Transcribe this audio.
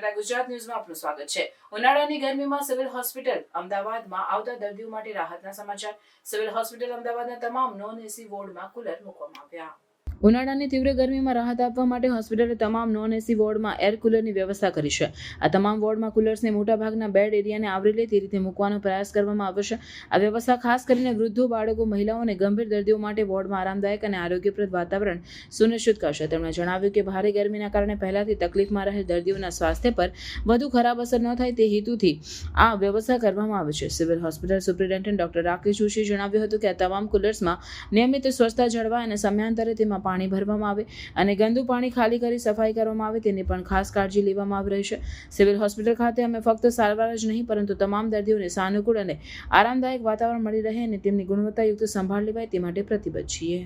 ગુજરાત ન્યૂઝમાં આપનું સ્વાગત છે. ઉનાળાની ગરમીમાં સિવિલ હોસ્પિટલ અમદાવાદમાં આવતા દર્દીઓ માટે રાહતના સમાચાર. સિવિલ હોસ્પિટલ અમદાવાદના તમામ નોન એસી વોર્ડમાં કુલર મૂકવામાં આવ્યા. ઉનાળાની તીવ્ર ગરમીમાં રાહત આપવા માટે હોસ્પિટલે તમામ નોન એસી વોર્ડમાં એર કુલરની વ્યવસ્થા કરી છે. આ તમામ વોર્ડમાં કુલર્સને મોટાભાગના બેડ એરિયાને આવરી લે તે રીતે મૂકવાનો પ્રયાસ કરવામાં આવશે આ વ્યવસ્થા ખાસ કરીને વૃદ્ધો, બાળકો મહિલાઓ અને ગંભીર દર્દીઓ માટે વોર્ડમાં આરામદાયક અને આરોગ્યપ્રદ વાતાવરણ સુનિશ્ચિત કરશે. તેમણે જણાવ્યું કે ભારે ગરમીના કારણે પહેલાથી તકલીફમાં રહેલ દર્દીઓના સ્વાસ્થ્ય પર વધુ ખરાબ અસર ન થાય તે હેતુથી આ વ્યવસ્થા કરવામાં આવે છે. Civil hospital superintendent doctor Rakesh જોશીએ જણાવ્યું હતું કે આ તમામ કુલર્સમાં નિયમિત સ્વચ્છતા જળવાય અને સમયાંતરે તેમાં પાણી ભરવામાં આવે અને ગંદુ પાણી ખાલી કરી સફાઈ કરવામાં આવે તેની પણ ખાસ કાળજી લેવામાં આવી રહી છે. સિવિલ હોસ્પિટલ ખાતે અમે ફક્ત સારવાર જ નહીં, પરંતુ તમામ દર્દીઓને સાનુકૂળ અને આરામદાયક વાતાવરણ મળી રહે અને તેમની ગુણવત્તાયુક્ત સંભાળ લેવાય તે માટે પ્રતિબદ્ધ છીએ.